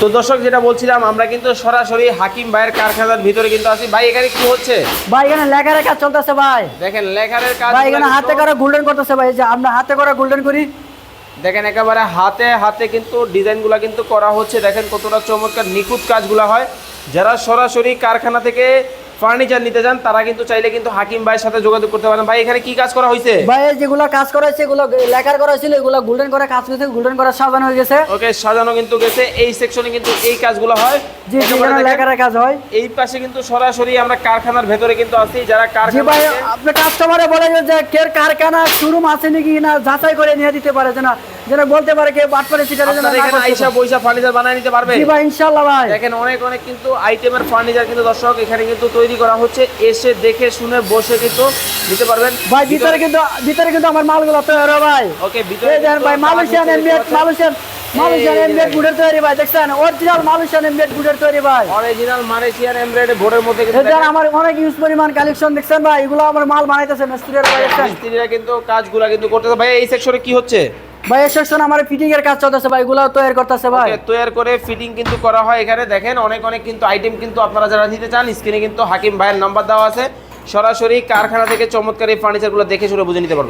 তো দর্শক যেটা বলছিলাম আমরা কিন্তু সরাসরি হাকিম ভাইয়ের কারখানার ভিতরে কিন্তু আছি। ভাই এখানে কি হচ্ছে? ভাই এখানে লেখারের কাজ চলতেছে ভাই। দেখেন লেখারের কাজ ভাই এখানে হাতে করে গোল্ডেন করতেছে ভাই এই যে আমরা হাতে করে গোল্ডেন করি। দেখেন একেবারে হাতে হাতে কিন্তু ডিজাইনগুলো কিন্তু করা হচ্ছে। দেখেন কতটা চমৎকার নিখুঁত কাজগুলো হয়। যারা সরাসরি কারখানা থেকে ফার্নিচার নিতে যান তারা কিন্তু চাইলে কিন্তু হাকিম ভাইয়ের সাথে যোগাযোগ করতে পারেন। ভাই এখানে কি কাজ করা হয়েছে ভাই এই যেগুলো কাজ করা হয়েছে এগুলো লেখার করা হয়েছিল এগুলো গোল্ডেন করে কাজ করেছে গোল্ডেন করে সাজানো হয়ে গেছে। ওকে সাজানো কিন্তু গেছে। এই সেকশনে কিন্তু এই কাজগুলো হয়। জি দেখেন, কাজ হয়। এই পাশে কিন্তু সরাসরি আমরা কারখানার ভেতরে কিন্তু আছি। যারা কারখানা ভাই আপনি কাস্টমারে বলে যে- যে কে কারখানা শোরুম আছে নাকি না? যাচাই করে নিয়ে দিতে পারে যেন যেন বলতে পারে কে বাটপারে চিটারে যেন এখানে আইসা। বইসা ফার্নিচার বানায় নিতে পারবে? জি ভাই ইনশাআল্লাহ ভাই। দেখেন অনেক অনেক কিন্তু আইটেমের ফার্নিচার কিন্তু দর্শক এখানে কিন্তু তৈরি করা হচ্ছে। এসে দেখে শুনে বসে কিন্তু নিতে পারবেন। ভাই ভিতরে কিন্তু ভিতরে কিন্তু আমার মালগুলো তৈরি ভাই। ওকে ভিতরে ভাই মালয়েশিয়ান এমবিএড মালয়েশিয়ান মালয়েশিয়ান এই দেখেন। গুডের তৈরি ভাই দেখছেন? অরিজিনাল মালয়েশিয়ান এমবিএড গুডের তৈরি ভাই। অরিজিনাল মালয়েশিয়ান এমব্রয়ডারি বোর্ডের মধ্যে কিন্তু এই দেখেন দেখেন। আমার অনেক ইউজ পরিমাণ কালেকশন দেখছেন ভাই এগুলো আমার মাল বানাইতেছে মিস্ত্রির ভাই মিস্ত্রিরা কিন্তু কাজগুলা কিন্তু করতেছে। ভাই এই সেকশনে কি হচ্ছে? ভাই এই সেকশন আমার ফিটিং এর কাজ চলতেছে ভাই এগুলো তৈরি করতেছে ভাই। তৈরি করে ফিটিং কিন্তু করা হয় এখানে। দেখেন অনেক অনেক কিন্তু আইটেম কিন্তু আপনারা যারা নিতে চান স্ক্রিনে কিন্তু হাকিম ভাইয়ের নাম্বার দেওয়া আছে। সরাসরি কারখানা থেকে চমৎকার এই ফার্নিচারগুলো দেখে শুনে বুঝে নিতে পারবেন।